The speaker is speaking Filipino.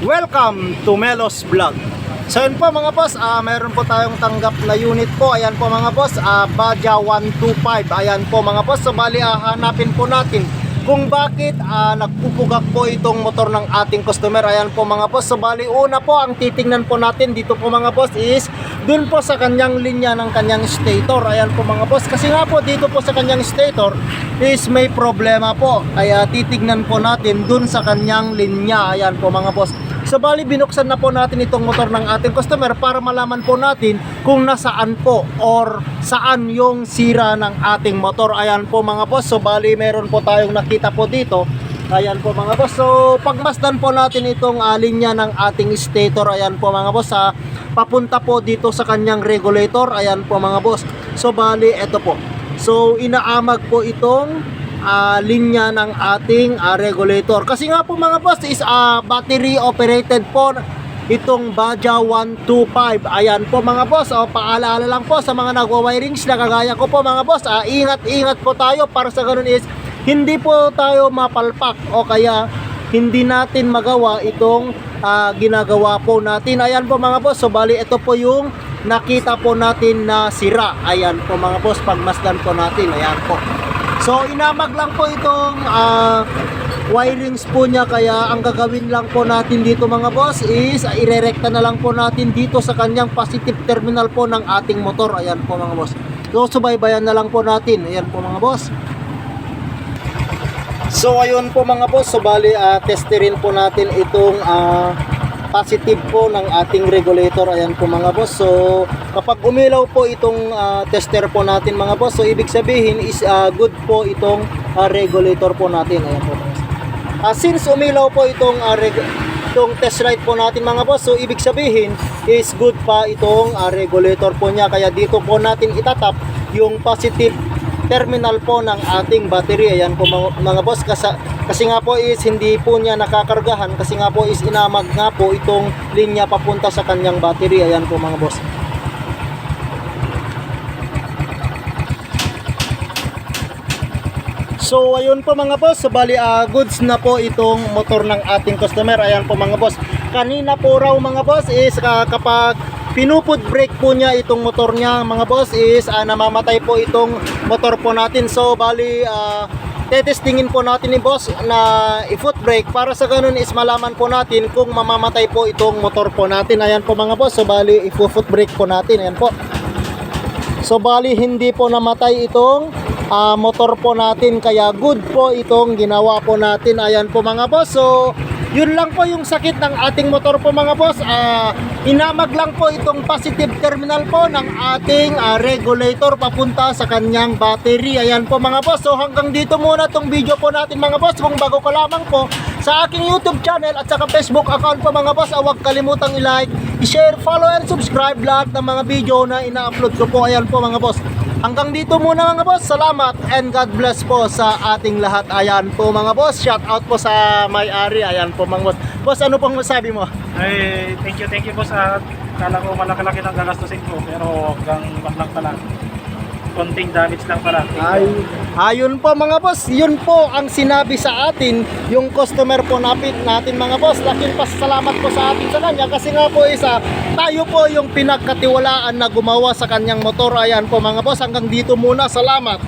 Welcome to Melos Vlog. So yun po mga boss, ah mayroon po tayong tanggap na unit po. Ayan po mga boss, ah Baja 125. Ayan po mga boss, so bali ah, hanapin po natin kung bakit ah, nagpupugak po itong motor ng ating customer. Ayan po mga boss, so bali una po ang titingnan po natin dito po mga boss is dun po sa kanyang linya ng kanyang stator. Ayan po mga boss, kasi nga po dito po sa kanyang stator is may problema po. Kaya titignan po natin dun sa kanyang linya. Ayan po mga boss. So bali binuksan na po natin itong motor ng ating customer para malaman po natin kung nasaan po or saan yung sira ng ating motor. Ayan po mga boss. So bali meron po tayong nakita po dito. Ayan po mga boss. So pagmasdan po natin itong uh, ng ating stator. Ayan po mga boss. ah, papunta po dito sa kanyang regulator. Ayan po mga boss. So bali ito po. So inaamag po itong ah, linya ng ating ah, regulator. Kasi nga po mga boss is ah, battery operated po itong Baja 125. Ayan po mga boss. O, paalala lang po sa mga nagwa-wirings na kagaya ko po mga boss. ah, ingat-ingat po tayo para sa ganun is hindi po tayo mapalpak o kaya hindi natin magawa itong ah, ginagawa po natin. Ayan po mga boss. So bali ito po yung nakita po natin na sira. Ayan po mga boss. Pagmasdan po natin. Ayan po. So inamag lang po itong ah, wirings po niya kaya ang gagawin lang po natin dito mga boss is ah, irerekta na lang po natin dito sa kanyang positive terminal po ng ating motor. Ayan po mga boss. So subaybayan na lang po natin. Ayan po mga boss. So ayun po mga boss, so bali uh, testerin po natin itong ah, positive po ng ating regulator. Ayan po mga boss. So kapag umilaw po itong ah, tester po natin mga boss, so ibig sabihin is ah, good po itong ah, regulator po natin. Ayan po. Ah, since umilaw po itong reg- itong test light po natin mga boss, so ibig sabihin is good pa itong ah, regulator po niya. Kaya dito po natin itatap yung positive terminal po ng ating battery. Ayan po mga, boss kasi, kasi nga po is hindi po niya nakakargahan kasi nga po is inamag nga po itong linya papunta sa kanyang battery. Ayan po mga boss. So ayun po mga boss, bali ah, goods na po itong motor ng ating customer. Ayan po mga boss. Kanina po raw mga boss is ah, kapag pinuput brake po niya itong motor niya mga boss is ah, namamatay po itong motor po natin. So bali ah, tetestingin po natin ni boss na i-foot brake para sa ganun is malaman po natin kung mamamatay po itong motor po natin. Ayan po mga boss, so bali i-foot brake po natin. Ayan po. So bali hindi po namatay itong ah, motor po natin kaya good po itong ginawa po natin. Ayan po mga boss. So yun lang po yung sakit ng ating motor po mga boss. Ah, inamag lang po itong positive terminal po ng ating ah, regulator papunta sa kanyang battery. Ayan po mga boss. So hanggang dito muna tong video po natin mga boss. Kung bago ka lamang po sa aking YouTube channel at saka Facebook account po mga boss, ah, huwag kalimutang i-like, i-share, follow and subscribe lahat ng mga video na ina-upload ko po. Ayan po mga boss. Hanggang dito muna mga boss. Salamat and God bless po sa ating lahat. Ayan po mga boss. Shout out po sa may-ari. Ayan po mga boss. Boss, ano pong masabi mo? Ay, thank you, thank you po sa kala ko malaki-laki ng gagastusin ko pero hanggang wag lang pala. Konting damage lang pala. Ay, ayun po mga boss, yun po ang sinabi sa atin, yung customer po napit natin mga boss. Laking pasalamat po sa atin sa kanya kasi nga po isa, tayo po yung pinagkatiwalaan na gumawa sa kanyang motor. Ayan po mga boss, hanggang dito muna. Salamat.